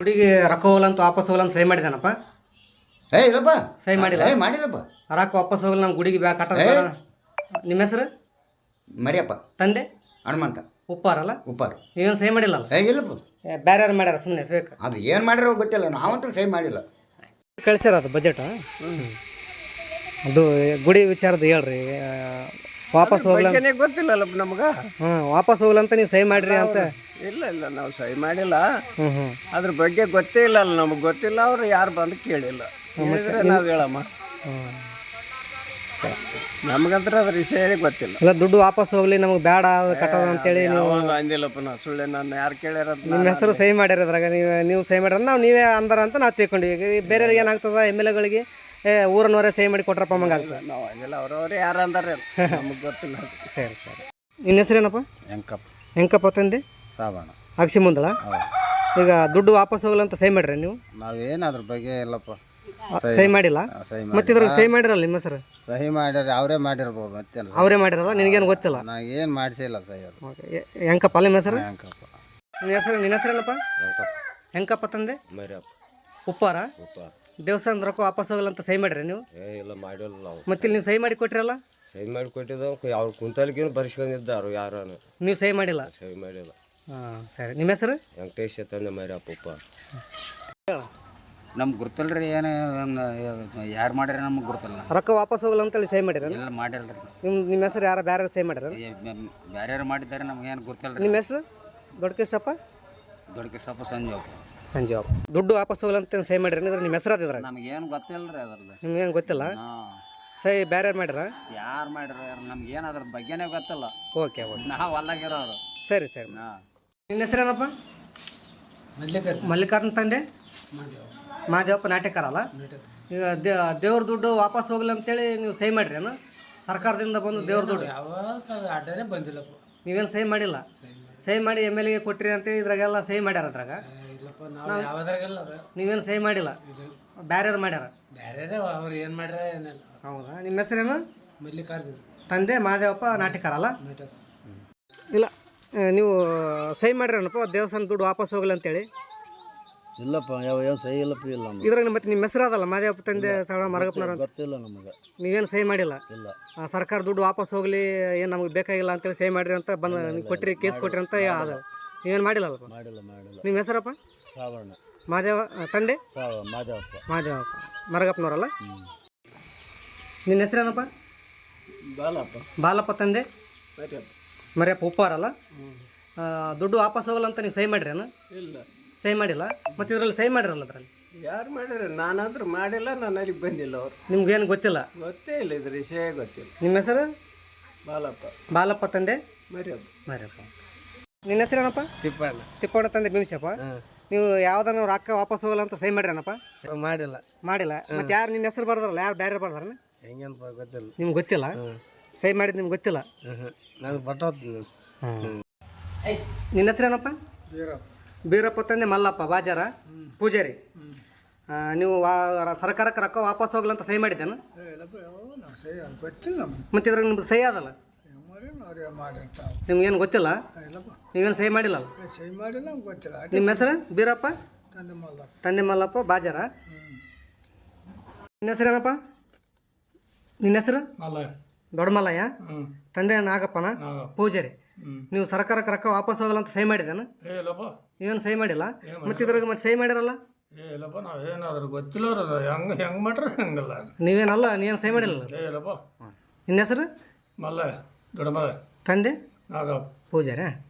ಹುಡುಗಿ ರೊಕ್ಕ ಹೋಗಲ್ಲ ಅಂತ ವಾಪಸ್ ಹೋಗಲ್ಲ ಅಂತ ಸಹಿ ಮಾಡಿದಾನಪ್ಪ. ಏ ಇಲ್ಲಪ್ಪ. ಸಹಿ ಮಾಡಿಲ್ಲ ಏ ಮಾಡಿಲ್ಲಪ್ಪ. ರೊಕ್ಕ ವಾಪಸ್ ಹೋಗಲ್ಲ ನಮ್ಮ ಗುಡಿಗೆ ಬ್ಯಾ ಕಟ್ಟ. ನಿಮ್ಮ ಹೆಸರು? ಮರಿಯಪ್ಪ. ತಂದೆ? ಹನುಮಂತ. ಉಪ್ಪಾರಲ್ಲ? ಉಪ್ಪಾರ. ನೀವೇನು ಸಹಿ ಮಾಡಿಲ್ಲ ಏ ಇಲ್ಲಪ್ಪ. ಬೇರೆ ಯಾರು ಮಾಡ್ಯಾರ ಸುಮ್ಮನೆ ಫೇಕ್ ಅದು ಏನು ಮಾಡಿರೋ ಗೊತ್ತಿಲ್ಲ ನಾವಂತೂ ಸಹಿ ಮಾಡಿಲ್ಲ. ಕಳಿಸ್ಯಾರ ಅದು ಬಜೆಟ್ ಅದು ಗುಡಿ ವಿಚಾರದ ಹೇಳ್ರಿ ವಾಪಸ್ ಹೋಗ್ಲ ನಮ್ಗೆ? ವಾಪಸ್ ಹೋಗ್ಲಂತ ನೀವು ಸಹಿ ಮಾಡ್ರಿ ಅಂತ. ಇಲ್ಲ ಇಲ್ಲ ನಾವು ಸಹಿ ಮಾಡಿಲ್ಲ. ಅದ್ರ ಬಗ್ಗೆ ಗೊತ್ತೇ ಇಲ್ಲ ಅಲ್ಲ ನಮಗೆ ಗೊತ್ತಿಲ್ಲ ಅವ್ರು ಯಾರು ಬಂದು ಕೇಳಿಲ್ಲ. ಹೇಳಿದ್ರೆ ನಾವು ಹೇಳಮ್ಮ. ನಮ್ಗಂತ್ರ ನಮಗಂತ್ರ ಅದ್ರ ವಿಷಯ ಗೊತ್ತಿಲ್ಲ. ಇಲ್ಲ ದುಡ್ಡು ವಾಪಸ್ ಹೋಗ್ಲಿ ನಮಗೆ ಬೇಡ ಅದು ಕಟ್ಟೋದು ಅಂತೇಳಿ ನೀವು ಅಂದಿಲ್ಲಪ್ಪ ನಾವು ಸುಳ್ಳೆ ನಾನು ಯಾರು ಕೇಳ್ಯಾರ ನಿಮ್ಮ ಹೆಸರು ಸಹಿ ಮಾಡ್ಯಾರ ಅದ್ರಾಗ ನೀವು ನೀವು ಸಹಿ ಮಾಡ್ಯಾರ ನಾವು ನೀವೇ ಅಂದಾರ ಅಂತ ನಾವು ತಿಳ್ಕೊಂಡಿವಿ. ಬೇರೆಯವ್ರಿಗೆ ಏನಾಗ್ತದ ಎಂ ಎಲ್ ಎಗಳಿಗೆ? ಏ ಊರನ್ನವರೇ ಸಹಿ ಮಾಡಿ ಕೊಟ್ರಪ್ಪ ಮಂಗ. ಆಗ್ತದೆ ನಾವು ಹಂಗಿಲ್ಲ ಅವ್ರವ್ರು ಯಾರು ಅಂದಾರೆ ನಮಗೆ ಗೊತ್ತಿಲ್ಲ. ಸರಿ ಸರಿ. ನಿನ್ನ ಹೆಸರೇನಪ್ಪ? ಹೆಂಕಪ್ಪ ಹೆಂಕಪ್ಪ ತಂದೆ? ಸಾಬಣ್ಣ. ಅಕ್ಷಿ ಮುಂದಳ ಈಗ ದುಡ್ಡು ವಾಪಸ್ ಹೋಗಲ್ಲ ಅಂತ ಸಹಿ ಮಾಡ್ರಿ ನೀವು? ನಾವೇನು ಅದ್ರ ಬಗ್ಗೆ ಇಲ್ಲಪ್ಪ. ಸಹಿ ಮಾಡಿಲ್ಲ? ಸಹಿ ಮತ್ತೆ ಇದ್ರಾಗ ಸಹಿ ಮಾಡಿರಲ್ಲ ನಿಮ್ಮ ಹೆಸರು? ಸಹಿ ಮಾಡ್ಯಾರ ಅವರೇ ಮಾಡಿರ್ಬೋದು ಮತ್ತೆ ಅವರೇ ಮಾಡಿರಲ್ಲ? ನಿನಗೇನು ಗೊತ್ತಿಲ್ಲ? ನಾ ಏನು ಮಾಡಿಸಿಲ್ಲ ಸಹಿ ಅದು. ಹೆಂಕಪ್ಪ ಅಲ್ಲ ನಿಮ್ಮ ಹೆಸರು? ಹೆಂಕಪ್ಪ ನಿನ್ನ ಹೆಸರು ನಿನ್ನ ಹೆಸರೇನಪ್ಪ? ಹೆಂಕಪ್ಪ ಹೆಂಕಪ್ಪ ತಂದೆ? ಮೈರಪ್ಪ. ಉಪ್ಪಾರ? ಉಪ್ಪ ದೇವಸ್ಥಾನದ ರೊಕ್ಕ ವಾಪಸ್ ಹೋಗಲ್ಲ ಅಂತ ಸಹಿ ಮಾಡ್ರಿ ನೀವು? ಏ ಇಲ್ಲ ಮಾಡಿಲ್ಲ ನಾವು. ಮತ್ತೆ ಇಲ್ಲಿ ನೀವು ಸಹಿ ಮಾಡಿ ಕೊಟ್ಟಿರಲ್ಲ ಸಹಿ ಮಾಡಿ ಕೊಟ್ಟಿದ್ದು ಅವ್ರು ಕುಂತಲ್ಗೇನು ಬರ್ಸ್ಕೊಂಡಿದ್ದಾರು ಯಾರು ನೀವು ಸಹಿ ಮಾಡಿಲ್ಲ? ಸಹಿ ಮಾಡಿಲ್ಲ. ಹಾಂ ಸರಿ. ನಿಮ್ಮ ಹೆಸರು? ವೆಂಕಟೇಶ ತಂದೆ ಮರಿ ಅಪ್ಪ ನಮ್ಗೆ ಗೊತ್ತಿಲ್ಲ ರೀ ಏನು ಯಾರು ಮಾಡ್ಯಾರ ನಮ್ಗೆ ಗೊತ್ತಿಲ್ಲ. ರೊಕ್ಕ ವಾಪಸ್ ಹೋಗಲ್ಲ ಅಂತೇಳಿ ಸಹಿ ಮಾಡಿರ ಎಲ್ಲ ಮಾಡಿಲ್ಲ ರೀ ನಿಮ್ಮ ನಿಮ್ಮ ಹೆಸರು ಯಾರು ಬೇರೆ ಸಹಿ ಮಾಡ್ಯಾರ ಬೇರೆ ಯಾರು ಮಾಡಿದ್ದಾರೆ ನಮ್ಗೆ ಏನು ರೀ ನಿಮ್ಮ ಹೆಸರು? ದೊಡ್ಡಕಿಷ್ಟಪ್ಪ ದೊಡ್ಡ ಕೃಷ್ಣಪ್ಪ ಸಂಜೀವ್ ಸಂಜೀವ್ ದುಡ್ಡು ವಾಪಸ್ ಹೋಗಲಂತ ಅಂತ ಸಹಿ ಮಾಡಿರಿ ಅಂದ್ರೆ ನಿಮ್ಮ ಹೆಸರು ನಮಗೆ ನಮಗೇನು ಗೊತ್ತಿಲ್ಲ ರೀ ಅದ್ರದ್ದು ನಿಮ್ಗೇನು ಗೊತ್ತಿಲ್ಲ? ಹಾಂ. ಸಹಿ ಬೇರೆ ಯಾರು ಮಾಡ್ಯಾರ ಯಾರು ಮಾಡ್ರ ನಮ್ಗೆ ನಮ್ಗೇನು ಅದ್ರ ಬಗ್ಗೆನೇ ಗೊತ್ತಿಲ್ಲ. Okay okay. ನಾವು ಅಲ್ಲಾಗಿರೋರು ಸರಿ ಸರಿ. ಹಾಂ. ನಿನ್ನ ಹೆಸರೇನಪ್ಪ ಮಲ್ಲಿಕಾರ್ಜುನ್. ತಂದೆ? ಮಾದೇವಪ್ಪ. ನಾಟ್ಯಕಾರ ಅಲ್ಲ? ಈಗ ದೇ ದೇವ್ರ ದುಡ್ಡು ವಾಪಸ್ ಹೋಗ್ಲಿ ಅಂತೇಳಿ ನೀವು ಸಹಿ ಮಾಡ್ರಿ ಏನು? ಸರ್ಕಾರದಿಂದ ಬಂದು ದೇವ್ರ ದುಡ್ಡು. ಬಂದಿಲ್ಲ ಬಂದಿಲ್ಲಪ್ಪ. ನೀವೇನು ಸಹಿ ಮಾಡಿಲ್ಲ? ಸಹಿ ಮಾಡಿ ಎಂ ಎಲ್ ಎಗೆ ಕೊಟ್ಟಿರಿ ಅಂತ ಇದ್ರಾಗೆಲ್ಲ ಸಹಿ ಮಾಡ್ಯಾರ ಅದ್ರಾಗ? ನೀವೇನು ಸಹಿ ಮಾಡಿಲ್ಲ? ಬ್ಯಾರ್ಯಾರು ಮಾಡ್ಯಾರ? ಬೇರೆ ಅವ್ರು ಏನು ಮಾಡ್ಯಾರ ಏನಿಲ್ಲ. ಹೌದಾ? ನಿಮ್ಮ ಹೆಸರೇನು? ಮಲ್ಲಿಕಾರ್ಜುನ್. ತಂದೆ ಮಹಾದೇವಪ್ಪ ನಾಟಕಾರ ಅಲ್ಲ ಇಲ್ಲ ನೀವು ಸಹಿ ಮಾಡ್ರೇನಪ್ಪ ದೇವಸ್ಥಾನ ದುಡ್ಡು ವಾಪಸ್ ಹೋಗಲಿ ಅಂತೇಳಿ? ಇಲ್ಲಪ್ಪ ಯಾವ ಏನು ಸಹಿ ಇಲ್ಲಪ್ಪ ಇಲ್ಲ ಇದ್ರಾಗ ಮತ್ತೆ ನಿಮ್ಮ ಹೆಸರು ಅದಲ್ಲ ಮಾದೇವಪ್ಪ ತಂದೆ ಸಾವಿರ ಮರಗಪ್ಪನವ್ರ ಗೊತ್ತಿಲ್ಲ ನಮಗೆ. ನೀವೇನು ಸಹಿ ಮಾಡಿಲ್ಲ? ಇಲ್ಲ. ಆ, ಸರ್ಕಾರ ದುಡ್ಡು ವಾಪಸ್ ಹೋಗಲಿ ಏನು ನಮಗೆ ಬೇಕಾಗಿಲ್ಲ ಅಂತೇಳಿ ಸಹಿ ಮಾಡ್ರಿ ಅಂತ ಬಂದು ಕೊಟ್ಟಿರಿ ಕೇಸ್ ಕೊಟ್ಟಿರಿ ಅಂತ ಅದು ನೀವೇನು ಮಾಡಿಲ್ಲಲ್ಲಪ್ಪ? ಮಾಡಿಲ್ಲ ಮಾಡಿಲ್ಲ. ನಿಮ್ಮ ಹೆಸರಪ್ಪ? ಸಾವಣ್ಣ ಮಾದೇವ ತಂದೆ? ಸಾವ ಮಾದೇವಪ್ಪ. ಮಹಾದೇವಪ್ಪ ಮರಗಪ್ಪನವರಲ್ಲ? ನಿನ್ನ ಹೆಸರೇನಪ್ಪ? ಬಾಲಪ್ಪ. ಬಾಲಪ್ಪ ತಂದೆ? ಮರಿಯಪ್ಪ. ಮರ್ಯಪ್ಪ ಉಪ್ಪಾರಲ್ಲ ದುಡ್ಡು ವಾಪಸ್ ಹೋಗಲ್ಲ ಅಂತ ನೀವು ಸಹಿ ಮಾಡ್ರೇನು? ಇಲ್ಲ. ಸಹಿ ಮಾಡಿಲ್ಲ? ಮತ್ತು ಇದರಲ್ಲಿ ಸಹಿ ಮಾಡಿರಲ್ಲ ಅದರಲ್ಲಿ? ಯಾರು ಮಾಡ್ಯಾರ ನಾನಾದ್ರೂ ಮಾಡಿಲ್ಲ ನಾನು ಅಲ್ಲಿಗೆ ಬಂದಿಲ್ಲ ಅವ್ರು. ನಿಮ್ಗೇನು ಗೊತ್ತಿಲ್ಲ? ಗೊತ್ತೇ ಇಲ್ಲ ಇದ್ರ ವಿಷಯ ಗೊತ್ತಿಲ್ಲ. ನಿಮ್ಮ ಹೆಸರು? ಬಾಲಪ್ಪ. ಬಾಲಪ್ಪ ತಂದೆ? ಮರಿಯಪ್ಪ. ಮರಿಯಪ್ಪ. ನಿನ್ನ ಹೆಸರೇನಪ್ಪ? ತಿಪ್ಪಣ್ಣ. ತಿಪ್ಪಣ್ಣ ತಂದೆ ಭೀಮಶಪ್ಪ ನೀವು ಯಾವ್ದಾನ ರೊಕ್ಕ ವಾಪಸ್ ಹೋಗಲ್ಲ ಅಂತ ಸಹಿ ಮಾಡ್ರೇನಪ್ಪ? ಮಾಡಿಲ್ಲ. ಮಾಡಿಲ್ಲ. ಮತ್ತೆ ಯಾರು ನಿನ್ನ ಹೆಸರು ಬರ್ದಾರಲ್ಲ ಯಾರು ಬೇರೆ ಬರ್ದಾರ ಹೆಂಗೇನಪ್ಪ ಗೊತ್ತಿಲ್ಲ. ನಿಮ್ಗೆ ಗೊತ್ತಿಲ್ಲ? ಸಹಿ ಮಾಡಿದ್ ನಿಮ್ಗೆ ಗೊತ್ತಿಲ್ಲ? ನಾನು ಬಟ್ ನಿನ್ನ ಹೆಸರೇನಪ್ಪ? ಬೀರಪ್ಪ. ತಂದೆ ಮಲ್ಲಪ್ಪ ಬಾಜಾರ? ಪೂಜಾರಿ? ನೀವು ವಾ- ಸರ್ಕಾರಕ್ಕೆ ರೊಕ್ಕ ವಾಪಸ್ ಹೋಗಲ್ಲ ಅಂತ ಸಹಿ ಮಾಡಿದ್ದೇನು ಗೊತ್ತಿಲ್ಲ ಮತ್ತೆ ಇದ್ರಾಗ ನಿಮ್ದು ಸಹಿ ಅದಲ್ಲ ನಿಮ್ಗೇನು ಗೊತ್ತಿಲ್ಲ? ಇಲ್ಲಪ್ಪ. ನೀವೇನು ಸಹಿ ಮಾಡಿಲ್ಲ? ಸಹಿ ಮಾಡಿಲ್ಲ ಗೊತ್ತಿಲ್ಲ. ನಿಮ್ಮ ಹೆಸರು? ಬೀರಪ್ಪ? ತಂದೆ ಮಲ್ಲ ತಂದೆ ಮಲ್ಲಪ್ಪ ಬಾಜಾರ ನಿನ್ನ ಹೆಸರೇನಪ್ಪ ನಿನ್ನ ಹೆಸರು? ಮಲ್ಲ ದೊಡ್ಡ ಮಲ್ಲಯ್ಯ ಹ್ಞೂ ತಂದೆ ನಾಗಪ್ಪನ? ಪೂಜಾರಿ. ನೀವು ಸರ್ಕಾರಕ್ಕೆ ರೊಕ್ಕ ವಾಪಸ್ ಹೋಗಲ್ಲ ಅಂತ ಸಹಿ ಮಾಡಿದ್ದೇನು? ನೀವೇನು ಇಲ್ಲಪ್ಪ. ಏನು ಸಹಿ ಮಾಡಿಲ್ಲ? ಮತ್ತೆ ಇದ್ರಾಗ ಮತ್ತೆ ಸಹಿ ಮಾಡಿರಲ್ಲ? ಏ ಇಲ್ಲಪ್ಪ ನಾವು ಏನಾದ್ರು ಗೊತ್ತಿಲ್ಲ ಅವ್ರದ್ದು ಹೆಂಗೆ ಹೆಂಗೆ ಮಾಡ್ರೆ ಹಂಗಲ್ಲ. ನೀವೇನಲ್ಲ ನೀವೇನು ಸಹಿ ಮಾಡಿಲ್ಲ? ಇಲ್ಲಪ್ಪ. ನಿನ್ನ ಹೆಸರು? ಮಲ್ಲ ದೊಡ್ಡ ಮಲ್ಲ ತಂದೆ? ನಾಗಪ್ಪ. ಪೂಜಾರಿ?